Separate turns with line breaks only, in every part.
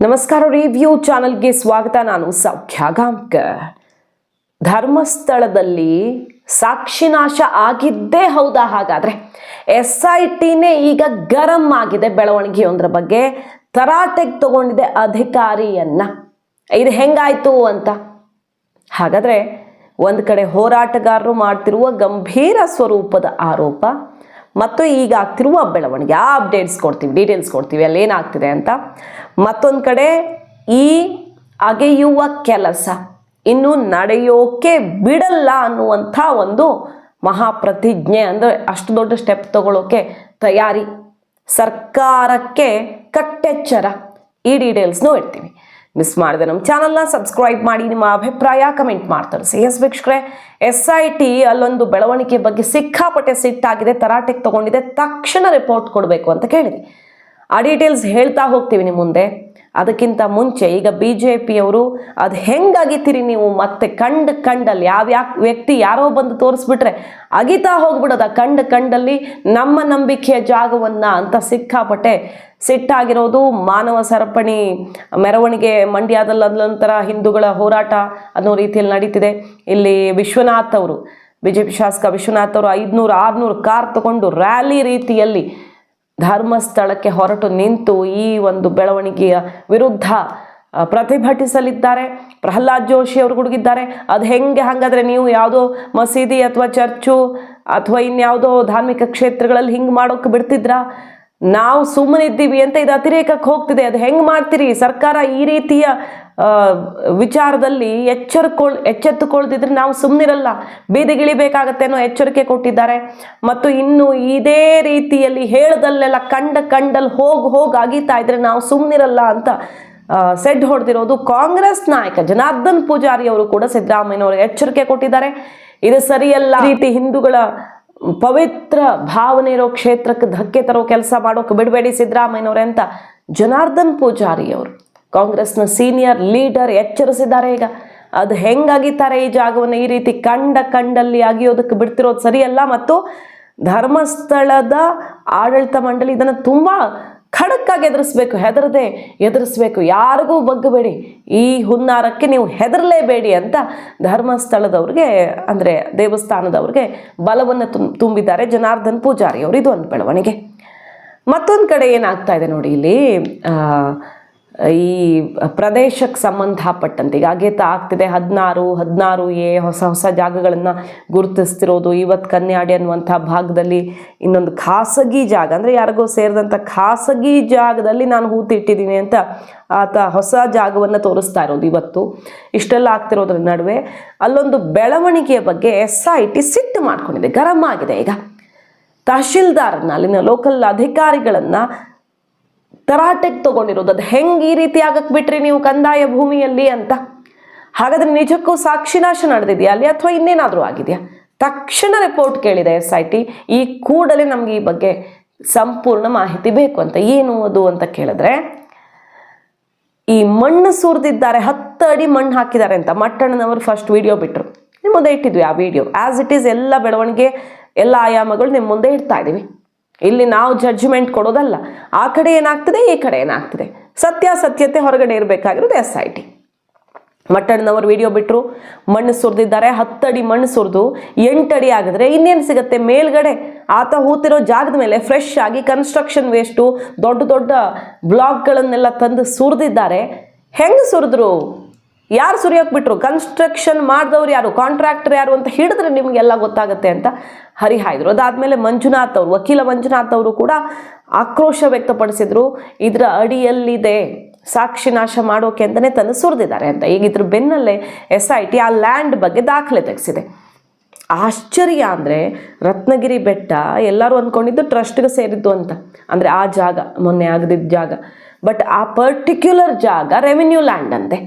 ನಮಸ್ಕಾರ ರಿವ್ಯೂ ಚಾನಲ್ಗೆ ಸ್ವಾಗತ. ನಾನು ಸೌಖ್ಯ ಗಾಂಕ ಧರ್ಮಸ್ಥಳದಲ್ಲಿ ಸಾಕ್ಷಿನಾಶ ಆಗಿದ್ದೇ ಹೌದಾ ಹಾಗಾದ್ರೆ? ಎಸ್ ಐ ಟಿನೇ ಈಗ ಗರಂ ಆಗಿದೆ ಬೆಳವಣಿಗೆಯೊಂದರ ಬಗ್ಗೆ. ತರಾಟೆಗೆ ತಗೊಂಡಿದೆ ಅಧಿಕಾರಿಯನ್ನ. ಇದು ಹೆಂಗಾಯಿತು ಅಂತ? ಹಾಗಾದ್ರೆ ಒಂದು ಕಡೆ ಹೋರಾಟಗಾರರು ಮಾಡ್ತಿರುವ ಗಂಭೀರ ಸ್ವರೂಪದ ಆರೋಪ ಮತ್ತು ಈಗ ಆಗ್ತಿರುವ ಬೆಳವಣಿಗೆ. ಆ ಅಪ್ಡೇಟ್ಸ್ ಕೊಡ್ತೀವಿ ಡೀಟೇಲ್ಸ್ ಕೊಡ್ತೀವಿ, ಅಲ್ಲಿ ಏನಾಗ್ತಿದೆ ಅಂತ. ಮತ್ತೊಂದು ಕಡೆ, ಈ ಅಗೆಯುವ ಕೆಲಸ ಇನ್ನು ನಡೆಯೋಕೆ ಬಿಡಲ್ಲ ಅನ್ನುವಂಥ ಒಂದು ಮಹಾಪ್ರತಿಜ್ಞೆ. ಅಂದರೆ ಅಷ್ಟು ದೊಡ್ಡ ಸ್ಟೆಪ್ ತಗೊಳ್ಳೋಕೆ ತಯಾರಿ ಸರ್ಕಾರಕ್ಕೆ ಕಟ್ಟೆಚ್ಚರ. ಈ ಡೀಟೇಲ್ಸ್ನೂ ಇಡ್ತೀವಿ. ಮಿಸ್ ಮಾಡಿದೆ ನಮ್ಮ ಚಾನಲ್ನ ಸಬ್ಸ್ಕ್ರೈಬ್ ಮಾಡಿ, ನಿಮ್ಮ ಅಭಿಪ್ರಾಯ ಕಮೆಂಟ್ ಮಾಡ್ತಾರೆ. ಸಿ ಎಸ್ ವೀಕ್ಷಕರೇ ಎಸ್ ಐ ಟಿ ಅಲ್ಲೊಂದು ಬೆಳವಣಿಗೆ ಬಗ್ಗೆ ಸಿಕ್ಕಾಪಟ್ಟೆ ಸಿಟ್ಟಾಗಿದೆ, ತರಾಟೆಗೆ ತಗೊಂಡಿದೆ, ತಕ್ಷಣ ರಿಪೋರ್ಟ್ ಕೊಡಬೇಕು ಅಂತ ಕೇಳಿದೆ ಆ ಡೀಟೇಲ್ಸ್ ಹೇಳ್ತಾ ಹೋಗ್ತೀವಿ ನಿಮ್ಮ ಮುಂದೆ. ಅದಕ್ಕಿಂತ ಮುಂಚೆ ಈಗ ಬಿ ಜೆ ಪಿಯವರು ಅದು ಹೆಂಗಾಗಿತ್ತೀರಿ ನೀವು ಮತ್ತೆ ಕಂಡು ಕಂಡಲ್ಲಿ ಯಾವ ಯಾಕೆ ವ್ಯಕ್ತಿ ಯಾರೋ ಬಂದು ತೋರಿಸ್ಬಿಟ್ರೆ ಅಗಿತಾ ಹೋಗ್ಬಿಡೋದ ಕಂಡು ಕಂಡಲ್ಲಿ ನಮ್ಮ ನಂಬಿಕೆಯ ಜಾಗವನ್ನ ಅಂತ ಸಿಕ್ಕಾಪಟ್ಟೆ ಸಿಟ್ಟಾಗಿರೋದು ಮಾನವ ಸರಪಣಿ ಮೆರವಣಿಗೆ ಮಂಡ್ಯದಲ್ಲಿ ನಂತರ ಹಿಂದೂಗಳ ಹೋರಾಟ ಅನ್ನೋ ರೀತಿಯಲ್ಲಿ ನಡೀತಿದೆ. ಇಲ್ಲಿ ವಿಶ್ವನಾಥ್ ಅವರು ಬಿ ಜೆ ಪಿ ಶಾಸಕ ವಿಶ್ವನಾಥ್ ಅವರು ಐದುನೂರು, ಆರುನೂರು ಕಾರ್ ತಗೊಂಡು ರ್ಯಾಲಿ ರೀತಿಯಲ್ಲಿ ಧರ್ಮಸ್ಥಳಕ್ಕೆ ಹೊರಟು ನಿಂತು ಈ ಒಂದು ಬೆಳವಣಿಗೆಯ ವಿರುದ್ಧ ಪ್ರತಿಭಟಿಸಲಿದ್ದಾರೆ. ಪ್ರಹ್ಲಾದ್ ಜೋಶಿ ಅವರು ಗುಡುಗಿದ್ದಾರೆ. ಅದು ಹೆಂಗೆ ಹಾಗಾದರೆ ನೀವು ಯಾವುದೋ ಮಸೀದಿ ಅಥವಾ ಚರ್ಚು ಅಥವಾ ಇನ್ಯಾವುದೋ ಧಾರ್ಮಿಕ ಕ್ಷೇತ್ರಗಳಲ್ಲಿ ಹಿಂಗೆ ಮಾಡೋಕೆ ಬಿಡ್ತಿದ್ರಾ? ನಾವು ಸುಮ್ಮನಿದ್ದೀವಿ ಅಂತ ಇದು ಅತಿರೇಕಕ್ಕೆ ಹೋಗ್ತಿದೆ. ಅದು ಹೆಂಗೆ ಮಾಡ್ತೀರಿ? ಸರ್ಕಾರ ಈ ರೀತಿಯ ವಿಚಾರದಲ್ಲಿ ಎಚ್ಚರಕೊಳ್, ಎಚ್ಚೆತ್ತುಕೊಳ್ದಿದ್ರೆ ನಾವು ಸುಮ್ಮನಿರಲ್ಲ ಬೀದಿಗಿಳಿಬೇಕಾಗತ್ತೆ ಅನ್ನೋ ಎಚ್ಚರಿಕೆ ಕೊಟ್ಟಿದ್ದಾರೆ. ಮತ್ತು ಇನ್ನು ಇದೇ ರೀತಿಯಲ್ಲಿ ಹೇಳದಲ್ಲೆಲ್ಲ ಕಂಡ ಕಂಡಲ್ಲಿ ಹೋಗಿ ಹೋಗಿ ಅಗೀತಾ ಇದ್ರೆ ನಾವು ಸುಮ್ಮನಿರಲ್ಲ ಅಂತ ಸೆಡ್ ಹೊಡೆದಿರೋದು ಕಾಂಗ್ರೆಸ್ ನಾಯಕ ಜನಾರ್ದನ್ ಪೂಜಾರಿ ಅವರು ಕೂಡ ಸಿದ್ದರಾಮಯ್ಯನವರು ಎಚ್ಚರಿಕೆ ಕೊಟ್ಟಿದ್ದಾರೆ. ಇದು ಸರಿಯಲ್ಲ. ರೀತಿ ಹಿಂದೂಗಳ ಪವಿತ್ರ ಭಾವನೆ ಇರೋ ಕ್ಷೇತ್ರಕ್ಕೆ ಧಕ್ಕೆ ತರೋ ಕೆಲಸ ಮಾಡೋಕೆ ಬಿಡಬೇಡಿ ಸಿದ್ದರಾಮಯ್ಯನವ್ರೆ ಅಂತ ಜನಾರ್ದನ್ ಪೂಜಾರಿ ಅವರು ಕಾಂಗ್ರೆಸ್ನ ಸೀನಿಯರ್ ಲೀಡರ್ ಎಚ್ಚರಿಸಿದ್ದಾರೆ ಈಗ. ಅದು ಹೆಂಗಾಗಿತ್ತಾರೆ ಈ ಜಾಗವನ್ನು ಈ ರೀತಿ ಕಂಡ ಕಂಡಲ್ಲಿ ಅಗಿಯೋದಕ್ಕೆ ಬಿಡ್ತಿರೋದು ಸರಿಯಲ್ಲ ಮತ್ತು ಧರ್ಮಸ್ಥಳದ ಆಡಳಿತ ಮಂಡಳಿ ಇದನ್ನು ತುಂಬ ಖಡಕ್ಕಾಗಿ ಎದುರಿಸ್ಬೇಕು ಹೆದರದೆ ಎದುರಿಸ್ಬೇಕು ಯಾರಿಗೂ ಬಗ್ಗಬೇಡಿ. ಈ ಹುನ್ನಾರಕ್ಕೆ ನೀವು ಹೆದರಲೇಬೇಡಿ ಅಂತ ಧರ್ಮಸ್ಥಳದವ್ರಿಗೆ, ಅಂದರೆ ದೇವಸ್ಥಾನದವ್ರಿಗೆ ಬಲವನ್ನು ತುಂಬಿದ್ದಾರೆ ಜನಾರ್ದನ್ ಪೂಜಾರಿ ಅವರು. ಇದು ಒಂದು ಬೆಳವಣಿಗೆ. ಮತ್ತೊಂದು ಕಡೆ ಏನಾಗ್ತಾ ಇದೆ ನೋಡಿ ಇಲ್ಲಿ ಈ ಪ್ರದೇಶಕ್ಕೆ ಸಂಬಂಧಪಟ್ಟಂತೆ. ಈಗ ಆಗೇತ ಆಗ್ತಿದೆ, ಹದಿನಾರು ಹದಿನಾರು ಎ ಹೊಸ ಹೊಸ ಜಾಗಗಳನ್ನು ಗುರುತಿಸ್ತಿರೋದು ಇವತ್ತು ಕನ್ಯಾಡಿ ಅನ್ನುವಂಥ ಭಾಗದಲ್ಲಿ ಇನ್ನೊಂದು ಖಾಸಗಿ ಜಾಗ, ಅಂದರೆ ಯಾರಿಗೋ ಸೇರಿದಂಥ ಖಾಸಗಿ ಜಾಗದಲ್ಲಿ ನಾನು ಹೂತಿಟ್ಟಿದ್ದೀನಿ ಅಂತ ಆತ ಹೊಸ ಜಾಗವನ್ನು ತೋರಿಸ್ತಾ ಇರೋದು ಇವತ್ತು. ಇಷ್ಟೆಲ್ಲ ಆಗ್ತಿರೋದ್ರ ನಡುವೆ ಅಲ್ಲೊಂದು ಬೆಳವಣಿಗೆಯ ಬಗ್ಗೆ ಎಸ್ ಐ ಟಿ ಸಿಟ್ಟು ಮಾಡ್ಕೊಂಡಿದೆ, ಗರಂ ಆಗಿದೆ ಈಗ. ತಹಶೀಲ್ದಾರ್ನ ಅಲ್ಲಿನ ಲೋಕಲ್ ಅಧಿಕಾರಿಗಳನ್ನ ತರಾಟೆಗೆ ತಗೊಂಡಿರೋದು. ಅದು ಹೆಂಗೆ ಈ ರೀತಿ ಆಗಕ್ಕೆ ಬಿಟ್ರಿ ನೀವು ಕಂದಾಯ ಭೂಮಿಯಲ್ಲಿ ಅಂತ. ಹಾಗಾದ್ರೆ ನಿಜಕ್ಕೂ ಸಾಕ್ಷಿನಾಶ ನಡೆದಿದೆಯಾ ಅಲ್ಲಿ ಅಥವಾ ಇನ್ನೇನಾದರೂ ಆಗಿದೆಯಾ? ತಕ್ಷಣ ರಿಪೋರ್ಟ್ ಕೇಳಿದೆ ಎಸ್ ಐ ಟಿ ಈ ಕೂಡಲೇ ನಮಗೆ ಈ ಬಗ್ಗೆ ಸಂಪೂರ್ಣ ಮಾಹಿತಿ ಬೇಕು ಅಂತ. ಏನು ಅದು ಅಂತ ಕೇಳಿದ್ರೆ, ಈ ಮಣ್ಣು ಸುರಿದಿದ್ದಾರೆ, ಹತ್ತು ಅಡಿ ಮಣ್ಣು ಹಾಕಿದ್ದಾರೆ ಅಂತ. ಮಟ್ಟಣ್ಣನವರು ಫಸ್ಟ್ ವಿಡಿಯೋ ಬಿಟ್ಟರು ನಿಮ್ಮ ಮುಂದೆ ಇಟ್ಟಿದ್ವಿ ಆ ವಿಡಿಯೋ ಆಸ್ ಇಟ್ ಈಸ್ ಎಲ್ಲ ಬೆಳವಣಿಗೆ, ಎಲ್ಲ ಆಯಾಮಗಳು ನಿಮ್ಮ ಮುಂದೆ ಇಡ್ತಾ ಇದ್ದೀವಿ. ಇಲ್ಲಿ ನಾವು ಜಡ್ಜ್ಮೆಂಟ್ ಕೊಡೋದಲ್ಲ. ಆ ಕಡೆ ಏನಾಗ್ತದೆ? ಈ ಕಡೆ ಏನಾಗ್ತದೆ? ಸತ್ಯಾಸತ್ಯತೆ ಹೊರಗಡೆ ಇರಬೇಕಾಗಿರೋದು ಎಸ್ ಐ ಟಿ ಮಟ್ಟಣ್ಣನವರು ವಿಡಿಯೋ ಬಿಟ್ಟರು ಮಣ್ಣು ಸುರಿದಿದ್ದಾರೆ, ಹತ್ತಡಿ ಮಣ್ಣು ಸುರಿದು, ಎಂಟಡಿ ಆಗಿದ್ರೆ ಇನ್ನೇನು ಸಿಗುತ್ತೆ? ಮೇಲ್ಗಡೆ. ಆತ ಹೂತಿರೋ ಜಾಗದ ಮೇಲೆ ಫ್ರೆಶ್ ಆಗಿ ಕನ್ಸ್ಟ್ರಕ್ಷನ್ ವೇಸ್ಟು ದೊಡ್ಡ ದೊಡ್ಡ ಬ್ಲಾಕ್ಗಳನ್ನೆಲ್ಲ ತಂದು ಸುರಿದಿದ್ದಾರೆ. ಹೆಂಗೆ ಸುರಿದ್ರು? ಯಾರು ಸುರಿಯೋಕೆ ಬಿಟ್ರು ಕನ್ಸ್ಟ್ರಕ್ಷನ್ ಮಾಡಿದವ್ರು ಯಾರು? ಕಾಂಟ್ರಾಕ್ಟರ್ ಯಾರು ಅಂತ ಹಿಡಿದ್ರೆ ನಿಮಗೆಲ್ಲ ಗೊತ್ತಾಗುತ್ತೆ ಅಂತ ಹರಿಹಾಯ್ದರು. ಅದಾದಮೇಲೆ ಮಂಜುನಾಥ್ ಅವರು, ವಕೀಲ ಮಂಜುನಾಥ್ ಅವರು ಕೂಡ ಆಕ್ರೋಶ ವ್ಯಕ್ತಪಡಿಸಿದ್ರು. ಇದರ ಅಡಿಯಲ್ಲಿದೆ. ಸಾಕ್ಷಿ ನಾಶ ಮಾಡೋಕೆ ಅಂತಲೇ ತಂದು ಸುರಿದಿದ್ದಾರೆ ಅಂತ. ಈಗ ಇದ್ರ ಬೆನ್ನಲ್ಲೇ ಎಸ್ ಐ ಟಿ ಆ ಲ್ಯಾಂಡ್ ಬಗ್ಗೆ ದಾಖಲೆ ತೆಗೆಸಿದೆ. ಆಶ್ಚರ್ಯ ಅಂದರೆ ರತ್ನಗಿರಿ ಬೆಟ್ಟ ಎಲ್ಲರೂ ಅಂದ್ಕೊಂಡಿದ್ದು ಟ್ರಸ್ಟ್ಗೆ ಸೇರಿದ್ದು ಅಂತ. ಅಂದರೆ ಆ ಜಾಗ, ಮೊನ್ನೆ ಆಗದಿದ್ದ ಜಾಗ. ಬಟ್ ಆ ಪರ್ಟಿಕ್ಯುಲರ್ ಜಾಗ ರೆವಿನ್ಯೂ ಲ್ಯಾಂಡ್ ಅಂತೆ.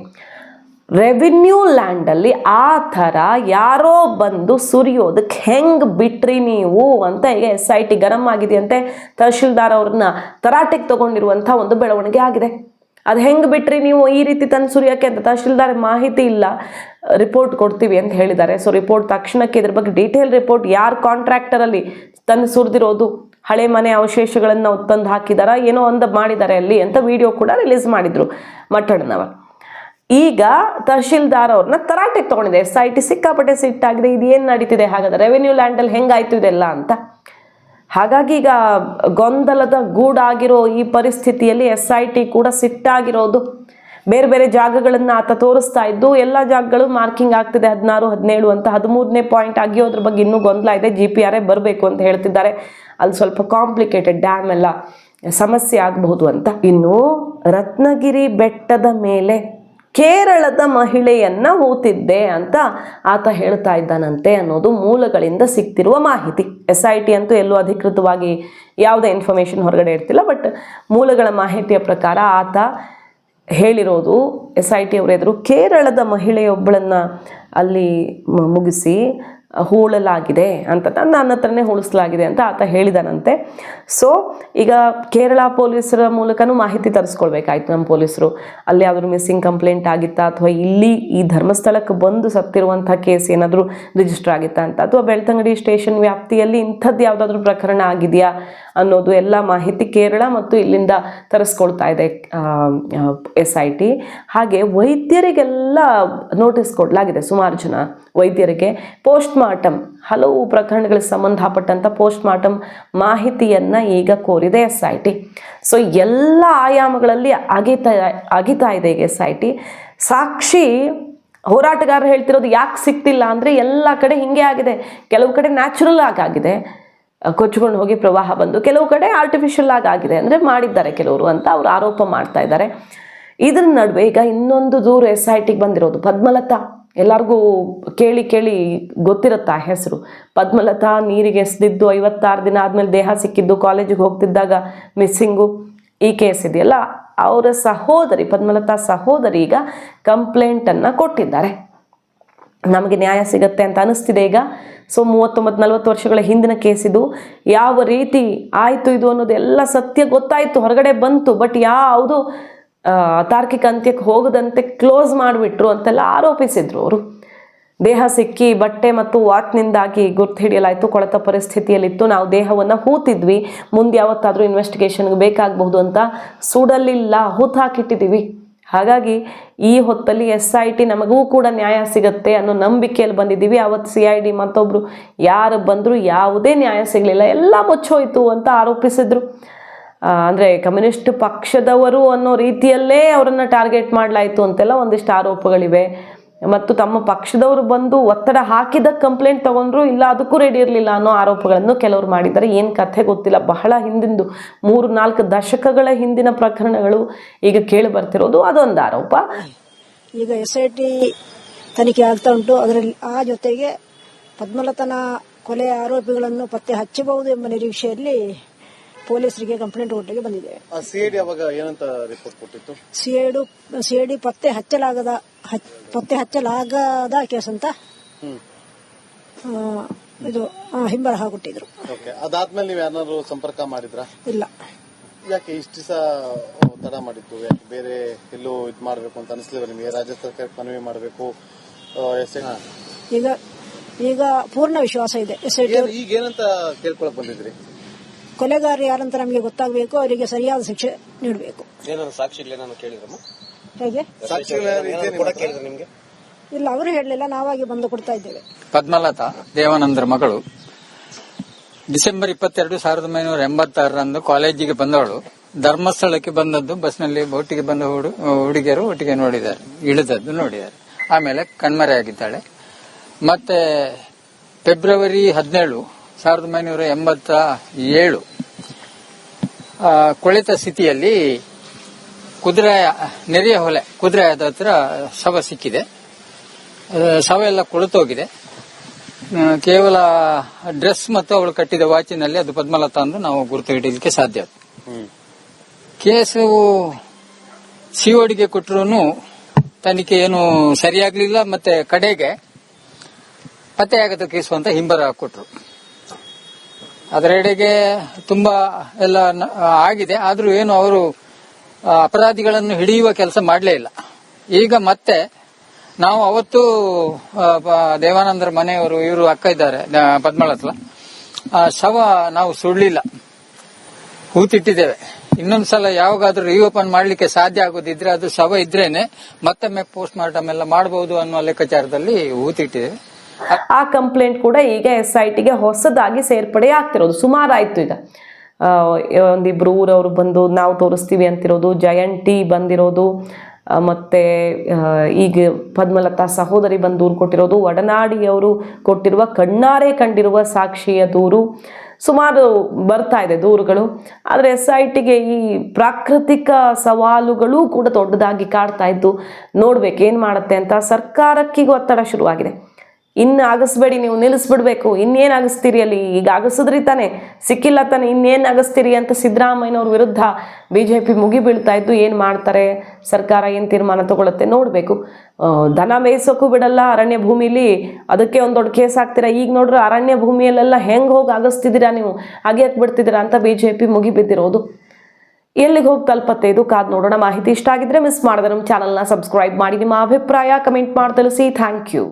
ರೆವಿನ್ಯೂ ಲ್ಯಾಂಡಲ್ಲಿ ಆ ಥರ ಯಾರೋ ಬಂದು ಸುರಿಯೋದಕ್ಕೆ ಹೆಂಗೆ ಬಿಟ್ರಿ ನೀವು ಅಂತ ಈಗ ಎಸ್ ಐ ಟಿ ಗರಂ ಆಗಿದೆಯಂತೆ? ತಹಶೀಲ್ದಾರ್ ಅವ್ರನ್ನ ತರಾಟೆಗೆ ತಗೊಂಡಿರುವಂಥ ಒಂದು ಬೆಳವಣಿಗೆ ಆಗಿದೆ. ಅದು ಹೆಂಗೆ ಬಿಟ್ರಿ ನೀವು ಈ ರೀತಿ ತಂದು ಸುರಿಯೋಕ್ಕೆ ಅಂತ ತಹಶೀಲ್ದಾರ್ ಮಾಹಿತಿ ಇಲ್ಲ. ರಿಪೋರ್ಟ್ ಕೊಡ್ತೀವಿ ಅಂತ ಹೇಳಿದ್ದಾರೆ. ಸೊ ರಿಪೋರ್ಟ್ ತಕ್ಷಣಕ್ಕೆ ಇದ್ರ ಬಗ್ಗೆ ಡೀಟೇಲ್ ರಿಪೋರ್ಟ್ ಯಾರು ಕಾಂಟ್ರಾಕ್ಟರಲ್ಲಿ ತಂದು ಸುರಿದಿರೋದು, ಹಳೆ ಮನೆ ಅವಶೇಷಗಳನ್ನು ತಂದು ಹಾಕಿದಾರ, ಏನೋ ಒಂದು ಮಾಡಿದ್ದಾರೆ ಅಲ್ಲಿ ಅಂತ ವಿಡಿಯೋ ಕೂಡ ರಿಲೀಸ್ ಮಾಡಿದ್ರು ಮಟ್ಟಣ್ಣನವ ಈಗ ತಹಶೀಲ್ದಾರ್ ಅವ್ರನ್ನ ತರಾಟೆಗೆ ತಗೊಂಡಿದೆ. ಎಸ್ ಐ ಟಿ ಸಿಕ್ಕಾಪಟ್ಟೆ ಸಿಟ್ಟಾಗಿದೆ. ಇದು ಏನು ನಡೀತಿದೆ? ಹಾಗಾದ್ರೆ ರೆವೆನ್ಯೂ ಲ್ಯಾಂಡಲ್ಲಿ ಹೆಂಗಾಯ್ತು ಇದೆಲ್ಲ ಅಂತ. ಹಾಗಾಗಿ ಈಗ ಗೊಂದಲದ ಗೂಡಾಗಿರೋ ಈ ಪರಿಸ್ಥಿತಿಯಲ್ಲಿ ಎಸ್ ಐ ಟಿ ಕೂಡ ಸಿಟ್ಟಾಗಿರೋದು ಬೇರೆ ಬೇರೆ ಜಾಗಗಳನ್ನು ಆತ ತೋರಿಸ್ತಾ ಇದ್ದು, ಎಲ್ಲ ಜಾಗಗಳು ಮಾರ್ಕಿಂಗ್ ಆಗ್ತಿದೆ. ಹದಿನಾರು, ಹದಿನೇಳು ಅಂತ. ಹದಿಮೂರನೇ ಪಾಯಿಂಟ್ ಆಗಿರೋದ್ರ ಬಗ್ಗೆ ಇನ್ನೂ ಗೊಂದಲ ಇದೆ. ಜಿ ಪಿ ಆರ್ ಬರಬೇಕು ಅಂತ ಹೇಳ್ತಿದ್ದಾರೆ. ಅಲ್ಲಿ ಸ್ವಲ್ಪ ಕಾಂಪ್ಲಿಕೇಟೆಡ್ ಡ್ಯಾಮ್ ಎಲ್ಲ ಸಮಸ್ಯೆ ಆಗಬಹುದು ಅಂತ. ಇನ್ನು ರತ್ನಗಿರಿ ಬೆಟ್ಟದ ಮೇಲೆ ಕೇರಳದ ಮಹಿಳೆಯನ್ನ ಹೂತಿದ್ದೆ ಅಂತ ಆತ ಹೇಳ್ತಾ ಇದ್ದಾನಂತೆ ಅನ್ನೋದು ಮೂಲಗಳಿಂದ ಸಿಗ್ತಿರುವ ಮಾಹಿತಿ. ಎಸ್ ಐ ಟಿ ಅಂತೂ ಎಲ್ಲೂ ಅಧಿಕೃತವಾಗಿ ಯಾವುದೇ ಇನ್ಫಾರ್ಮೇಷನ್ ಹೊರಗಡೆ ಇರ್ತಿಲ್ಲ ಬಟ್ ಮೂಲಗಳ ಮಾಹಿತಿಯ ಪ್ರಕಾರ ಆತ ಹೇಳಿರೋದು ಎಸ್ ಐ ಟಿ ಅವರೆದುರು ಕೇರಳದ ಮಹಿಳೆಯೊಬ್ಬಳನ್ನು ಅಲ್ಲಿ ಮುಗಿಸಿ ಹೂಳಲಾಗಿದೆ ಅಂತ ನನ್ನ ಹತ್ರನೇ ಹೂಳಿಸಲಾಗಿದೆ ಅಂತ ಆತ ಹೇಳಿದಾನಂತೆ. ಸೊ ಈಗ ಕೇರಳ ಪೊಲೀಸರ ಮೂಲಕನೂ ಮಾಹಿತಿ ತರಿಸ್ಕೊಳ್ಬೇಕಾಯ್ತು ನಮ್ಮ ಪೊಲೀಸರು. ಅಲ್ಲಿ ಯಾವ್ದಾದ್ರು ಮಿಸ್ಸಿಂಗ್ ಕಂಪ್ಲೇಂಟ್ ಆಗಿತ್ತಾ ಅಥವಾ ಇಲ್ಲಿ ಈ ಧರ್ಮಸ್ಥಳಕ್ಕೆ ಬಂದು ಸತ್ತಿರುವಂಥ ಕೇಸ್ ಏನಾದರೂ ರಿಜಿಸ್ಟರ್ ಆಗಿತ್ತಾ ಅಂತ? ಅಥವಾ ಬೆಳ್ತಂಗಡಿ ಸ್ಟೇಷನ್ ವ್ಯಾಪ್ತಿಯಲ್ಲಿ ಇಂಥದ್ದು ಯಾವುದಾದ್ರೂ ಪ್ರಕರಣ ಆಗಿದೆಯಾ? ಅನ್ನೋದು ಎಲ್ಲ ಮಾಹಿತಿ ಕೇರಳ ಮತ್ತು ಇಲ್ಲಿಂದ ತರಿಸ್ಕೊಳ್ತಾ ಇದೆ ಎಸ್ ಐ ಟಿ. ಹಾಗೆ ವೈದ್ಯರಿಗೆಲ್ಲ ನೋಟಿಸ್ ಕೊಡಲಾಗಿದೆ ಸುಮಾರು ಜನ ವೈದ್ಯರಿಗೆ. ಪೋಸ್ಟ್ ಮಾರ್ಟಮ್ ಹಲವು ಪ್ರಕರಣಗಳಿಗೆ ಸಂಬಂಧಪಟ್ಟಂಥ ಪೋಸ್ಟ್ ಮಾರ್ಟಮ್ ಮಾಹಿತಿಯನ್ನು ಈಗ ಕೋರಿದೆ ಎಸ್ ಐ ಟಿ. ಸೊ ಎಲ್ಲ ಆಯಾಮಗಳಲ್ಲಿ ಅಗಿತಾ ಅಗಿತಾ ಇದೆ ಈಗ ಎಸ್ ಐ ಟಿ. ಸಾಕ್ಷಿ ಹೋರಾಟಗಾರರು ಹೇಳ್ತಿರೋದು ಯಾಕೆ ಸಿಕ್ತಿಲ್ಲ ಅಂದರೆ ಎಲ್ಲ ಕಡೆ ಹಿಂಗೆ ಆಗಿದೆ. ಕೆಲವು ಕಡೆ ನ್ಯಾಚುರಲ್ ಆಗಾಗಿದೆ ಕೊಚ್ಕೊಂಡು ಹೋಗಿ ಪ್ರವಾಹ ಬಂದು ಕೆಲವು ಕಡೆ ಆರ್ಟಿಫಿಷಿಯಲ್ ಆಗಿ ಆಗಿದೆ ಅಂದರೆ ಮಾಡಿದ್ದಾರೆ ಕೆಲವರು ಅಂತ ಅವರು ಆರೋಪ ಮಾಡ್ತಾ ಇದ್ದಾರೆ. ಇದ್ರ ನಡುವೆ ಈಗ ಇನ್ನೊಂದು ದೂರ ಎಸ್ ಐ ಟಿಗೆ ಬಂದಿರೋದು, ಪದ್ಮಲತಾ. ಎಲ್ಲರಿಗೂ ಕೇಳಿ ಕೇಳಿ ಗೊತ್ತಿರುತ್ತಾ ಹೆಸರು. ಪದ್ಮಲತಾ ನೀರಿಗೆ ಎಸ್ದಿದ್ದು ಐವತ್ತಾರು ದಿನ ಆದಮೇಲೆ ದೇಹ ಸಿಕ್ಕಿದ್ದು ಕಾಲೇಜಿಗೆ ಹೋಗ್ತಿದ್ದಾಗ ಮಿಸ್ಸಿಂಗು ಈ ಕೇಸ್ ಇದೆಯಲ್ಲ. ಅವರ ಸಹೋದರಿ, ಪದ್ಮಲತಾ ಸಹೋದರಿ ಈಗ ಕಂಪ್ಲೇಂಟನ್ನು ಕೊಟ್ಟಿದ್ದಾರೆ. ನಮಗೆ ನ್ಯಾಯ ಸಿಗತ್ತೆ ಅಂತ ಅನಿಸ್ತಿದೆ ಈಗ. ಸೊ ಮೂವತ್ತೊಂಬತ್ತು ನಲ್ವತ್ತು ವರ್ಷಗಳ ಹಿಂದಿನ ಕೇಸ್ ಇದು ಯಾವ ರೀತಿ ಆಯಿತು ಇದು ಅನ್ನೋದು ಎಲ್ಲ ಸತ್ಯ ಗೊತ್ತಾಯಿತು, ಹೊರಗಡೆ ಬಂತು ಬಟ್ ಯಾವುದು ತಾರ್ಕಿಕ ಅಂತ್ಯಕ್ಕೆ ಹೋಗದಂತೆ ಕ್ಲೋಸ್ ಮಾಡಿಬಿಟ್ರು ಅಂತೆಲ್ಲ ಆರೋಪಿಸಿದ್ರು ಅವರು. ದೇಹ ಸಿಕ್ಕಿ ಬಟ್ಟೆ ಮತ್ತು ವಾಚ್ನಿಂದಾಗಿ ಗುರ್ತು ಹಿಡಿಯಲಾಯಿತು, ಕೊಳೆತ ಪರಿಸ್ಥಿತಿಯಲ್ಲಿತ್ತು, ನಾವು ದೇಹವನ್ನು ಹೂತಿದ್ವಿ, ಮುಂದೆ ಯಾವತ್ತಾದರೂ ಇನ್ವೆಸ್ಟಿಗೇಷನ್ಗೆ ಬೇಕಾಗಬಹುದು ಅಂತ ಸುಡಲಿಲ್ಲ ಹೂತ್ ಹಾಕಿಟ್ಟಿದ್ದೀವಿ ಹಾಗಾಗಿ ಈ ಹೊತ್ತಲ್ಲಿ ಎಸ್ ಐ ಟಿ ನಮಗೂ ಕೂಡ ನ್ಯಾಯ ಸಿಗುತ್ತೆ ಅನ್ನೋ ನಂಬಿಕೆಯಲ್ಲಿ ಬಂದಿದ್ದೀವಿ. ಅವತ್ತು ಸಿ ಐ ಡಿ ಮತ್ತೊಬ್ಬರು ಯಾರು ಬಂದರೂ ಯಾವುದೇ ನ್ಯಾಯ ಸಿಗಲಿಲ್ಲ. ಎಲ್ಲ ಮುಚ್ಚೋಯ್ತು ಅಂತ ಆರೋಪಿಸಿದ್ರು. ಅಂದರೆ ಅಂದ್ರೆ ಕಮ್ಯುನಿಸ್ಟ್ ಪಕ್ಷದವರು ಅನ್ನೋ ರೀತಿಯಲ್ಲೇ ಅವರನ್ನು ಟಾರ್ಗೆಟ್ ಮಾಡಲಾಯಿತು ಅಂತೆಲ್ಲ ಒಂದಿಷ್ಟು ಆರೋಪಗಳಿವೆ. ಮತ್ತು ತಮ್ಮ ಪಕ್ಷದವರು ಬಂದು ಒತ್ತಡ ಹಾಕಿದ ಕಂಪ್ಲೇಂಟ್ ತಗೊಂಡ್ರು ಇಲ್ಲ ಅದಕ್ಕೂ ರೆಡಿ ಇರಲಿಲ್ಲ ಅನ್ನೋ ಆರೋಪಗಳನ್ನು ಕೆಲವರು ಮಾಡಿದ್ದಾರೆ. ಏನು ಕಥೆ ಗೊತ್ತಿಲ್ಲ. ಬಹಳ ಹಿಂದಿಂದು ಮೂರು ನಾಲ್ಕು ದಶಕಗಳ ಹಿಂದಿನ ಪ್ರಕರಣಗಳು ಈಗ ಕೇಳಿ ಬರ್ತಿರೋದು. ಅದೊಂದು ಆರೋಪ.
ಈಗ ಎಸ್ ಐ ಟಿ ತನಿಖೆ ಆಗ್ತಾ ಉಂಟು. ಅದರಲ್ಲಿ ಆ ಜೊತೆಗೆ ಪದ್ಮಲತನ ಕೊಲೆ ಆರೋಪಿಗಳನ್ನು ಪತ್ತೆ ಹಚ್ಚಬಹುದು ಎಂಬ ನಿರೀಕ್ಷೆಯಲ್ಲಿ ಪೊಲೀಸರಿಗೆ ಕಂಪ್ಲೇಂಟ್ ಕೊಟ್ಟಿಗೆ ಬಂದಿದೆ.
ಆ ಸಿಐಡಿ
ಪತ್ತೆ ಹಚ್ಚಲಾಗದ ಹಚ್- ಪತ್ತೆ ಹಚ್ಚಲಾಗದ ಕೇಸ್ ಅಂತ
ಹ್ಮ್
ಇದು ಹಿಂಬರ ಹಿಂಬರಹ ಕೊಟ್ಟಿದ್ರು
ಓಕೆ ಅದಾದ್ಮೇಲೆ ನೀವು ಯಾರು ಸಂಪರ್ಕ ಮಾಡಿದ್ರ?
ಇಲ್ಲ.
ಯಾಕೆ ಇಷ್ಟು ದಿವಸ ತಡ ಮಾಡಿದ್ದು? ಯಾಕೆ ಬೇರೆ ಎಲ್ಲೂ ಇದು ಮಾಡಬೇಕು ಅಂತ ಅನಿಸ್ಲಿಲ್ಲ ನಿಮಗೆ? ರಾಜ್ಯ ಸರ್ಕಾರಕ್ಕೆ ಮನವಿ ಮಾಡಬೇಕು? ಎಸ್
ಈಗ ಈಗ ಪೂರ್ಣ ವಿಶ್ವಾಸ ಇದೆ. ಎಸ್ ಐ
ಈಗ ಏನಂತ ಕೇಳ್ಕೊಳಕ್ ಬಂದಿದ್ರಿ?
ಕೊಲೆಗಾರ ಯಾರಂತ ನಮಗೆ ಗೊತ್ತಾಗಬೇಕು ಅವರಿಗೆ ಸರಿಯಾದ ಶಿಕ್ಷೆ ನೀಡಬೇಕು.
ಏನಾದ್ರು ನಾನು ಕೇಳಿದ್ರಮ್ಮ?
ಹೇಗೆ?
ಕೇಳಿದ್ರೆ ನಿಮ್ಗೆ?
ಇಲ್ಲ ಅವರು ಹೇಳಲಿಲ್ಲ ನಾವಾಗಿ ಬಂದು ಕೊಡ್ತಾ ಇದ್ದೇವೆ.
ಪದ್ಮಲತಾ ದೇವಾನಂದರ ಮಗಳು. ಡಿಸೆಂಬರ್ ಇಪ್ಪತ್ತೆರಡು ಸಾವಿರದ ಒಂಬೈನೂರ ಎಂಬತ್ತಾರರಂದು ಕಾಲೇಜಿಗೆ ಬಂದವಳು. ಧರ್ಮಸ್ಥಳಕ್ಕೆ ಬಂದದ್ದು ಬಸ್ನಲ್ಲಿ ಒಟ್ಟಿಗೆ ಬಂದ ಹುಡು- ಹುಡುಗಿಯರು ಒಟ್ಟಿಗೆ ನೋಡಿದ್ದಾರೆ ಇಳಿದದ್ದು ನೋಡಿದ್ದಾರೆ. ಆಮೇಲೆ ಕಣ್ಮರೆಯಾಗಿದ್ದಾಳೆ ಮತ್ತೆ ಫೆಬ್ರವರಿ ಹದಿನೇಳು ಸಾವಿರದ ಒಂಬೈನೂರ ಎಂಬತ್ತ ಏಳು ಆ, ಕೊಳೆತ ಸ್ಥಿತಿಯಲ್ಲಿ ಕುದುರೆ ನೆರೆಯ ಹೊಲೆ ಕುದುರೆಯಾದ ಹತ್ರ ಶವ ಸಿಕ್ಕಿದೆ. ಶವ ಎಲ್ಲ ಕೊಳತೋಗಿದೆ. ಕೇವಲ ಡ್ರೆಸ್ ಮತ್ತು ಅವಳು ಕಟ್ಟಿದ ವಾಚಿನಲ್ಲಿ ಅದು ಪದ್ಮಲತಾ ಅಂದ್ರೆ ನಾವು ಗುರುತು ಹಿಡಿಯಲಿಕ್ಕೆ ಸಾಧ್ಯ ಕೇಸು ಸಿಒಡಿಗೆ ಕೊಟ್ಟರು ತನಿಖೆ ಏನು ಸರಿಯಾಗ್ಲಿಲ್ಲ ಮತ್ತೆ ಕಡೆಗೆ ಪತ್ತೆಯಾಗದ ಕೇಸು ಅಂತ ಹಿಂಬರ ಕೊಟ್ಟರು ಅದರೆಡೆಗೆ ತುಂಬಾ ಎಲ್ಲ ಆಗಿದೆ. ಆದ್ರೂ ಏನು ಅವರು ಅಪರಾಧಿಗಳನ್ನು ಹಿಡಿಯುವ ಕೆಲಸ ಮಾಡಲೇ ಇಲ್ಲ. ಈಗ ಮತ್ತೆ ನಾವು ಅವತ್ತು ದೇವಾನಂದರ ಮನೆಯವರು, ಇವರು ಅಕ್ಕ ಇದ್ದಾರೆ ಪದ್ಮಳತ್ಲ ಆ, ಶವ ನಾವು ಸುಡ್ಲಿಲ್ಲ. ಹೂತಿಟ್ಟಿದ್ದೇವೆ ಇನ್ನೊಂದ್ಸಲ ಯಾವಾಗಾದ್ರೂ ರಿಓಪನ್ ಮಾಡ್ಲಿಕ್ಕೆ ಸಾಧ್ಯ ಆಗೋದಿದ್ರೆ ಅದು ಶವ ಇದ್ರೇನೆ ಮತ್ತೊಮ್ಮೆ ಪೋಸ್ಟ್ ಮಾರ್ಟಮ್ ಎಲ್ಲ ಮಾಡಬಹುದು ಅನ್ನುವ ಲೆಕ್ಕಾಚಾರದಲ್ಲಿ ಹೂತಿಟ್ಟಿದ್ದೇವೆ
ಆ ಕಂಪ್ಲೇಂಟ್ ಕೂಡ ಈಗ ಎಸ್ ಐ ಟಿಗೆ ಹೊಸದಾಗಿ ಸೇರ್ಪಡೆ ಆಗ್ತಿರೋದು ಸುಮಾರು ಆಯ್ತು ಈಗ. ಒಂದಿಬ್ರು ಊರವರು ಬಂದು ನಾವು ತೋರಿಸ್ತೀವಿ ಅಂತಿರೋದು, ಜಯಂತಿ ಬಂದಿರೋದು ಮತ್ತು ಈಗ ಪದ್ಮಲತಾ ಸಹೋದರಿ ಬಂದು ದೂರು ಕೊಟ್ಟಿರೋದು, ಒಡನಾಡಿಯವರು ಕೊಟ್ಟಿರುವ ಕಣ್ಣಾರೆ ಕಂಡಿರುವ ಸಾಕ್ಷಿಯ ದೂರು. ಸುಮಾರು ಬರ್ತಾ ಇದೆ ದೂರುಗಳು. ಆದರೆ ಎಸ್ ಐ ಟಿಗೆ ಈ ಪ್ರಾಕೃತಿಕ ಸವಾಲುಗಳು ಕೂಡ ದೊಡ್ಡದಾಗಿ ಕಾಡ್ತಾ ಇದ್ದು ನೋಡ್ಬೇಕು ಏನು ಮಾಡುತ್ತೆ ಅಂತ ಸರ್ಕಾರಕ್ಕಿಗೂ ಒತ್ತಡ ಶುರುವಾಗಿದೆ. ಇನ್ನು ಆಗಿಸ್ಬೇಡಿ, ನೀವು ನಿಲ್ಲಿಸ್ಬಿಡ್ಬೇಕು. ಇನ್ನೇನು ಆಗಿಸ್ತೀರಿ ಅಲ್ಲಿ? ಈಗ ಆಗಿಸಿದ್ರಿ ತಾನೆ. ಸಿಕ್ಕಿಲ್ಲ ತಾನೆ. ಇನ್ನೇನು ಆಗಿಸ್ತೀರಿ ಅಂತ ಸಿದ್ದರಾಮಯ್ಯನವ್ರ ವಿರುದ್ಧ ಬಿ ಜೆ ಪಿ ಮುಗಿ ಬೀಳ್ತಾ ಇದ್ದು ಏನು ಮಾಡ್ತಾರೆ? ಸರ್ಕಾರ ಏನು ತೀರ್ಮಾನ ತಗೊಳುತ್ತೆ ನೋಡಬೇಕು. ದನ ಮೇಯಿಸೋಕ್ಕೂ ಬಿಡಲ್ಲ, ಅರಣ್ಯ ಭೂಮಿಲಿ ಅದಕ್ಕೆ ಒಂದು ದೊಡ್ಡ ಕೇಸ್ ಹಾಕ್ತೀರಾ? ಈಗ ನೋಡ್ರೆ, ಅರಣ್ಯ ಭೂಮಿಯಲ್ಲೆಲ್ಲ ಹೆಂಗೆ ಹೋಗಿ ಆಗಿಸ್ತಿದ್ದೀರಾ ನೀವು? ಹಾಗೆ ಬಿಡ್ತಿದ್ದೀರಾ ಅಂತ ಬಿ ಜೆ ಪಿ ಮುಗಿ ಬಿದ್ದಿರೋದು ಎಲ್ಲಿಗೆ ಹೋಗಿ ತಲುಪತ್ತೆ ಇದು ಕಾದ್ ನೋಡೋಣ. ಮಾಹಿತಿ ಇಷ್ಟ ಆಗಿದ್ರೆ ಮಿಸ್ ಮಾಡಿದ್ರೆ ನಮ್ಮ ಚಾನಲ್ನ ಸಬ್ಸ್ಕ್ರೈಬ್ ಮಾಡಿ. ನಿಮ್ಮ ಅಭಿಪ್ರಾಯ ಕಮೆಂಟ್ ಮಾಡಿ ತಿಳಿಸಿ. Thank you.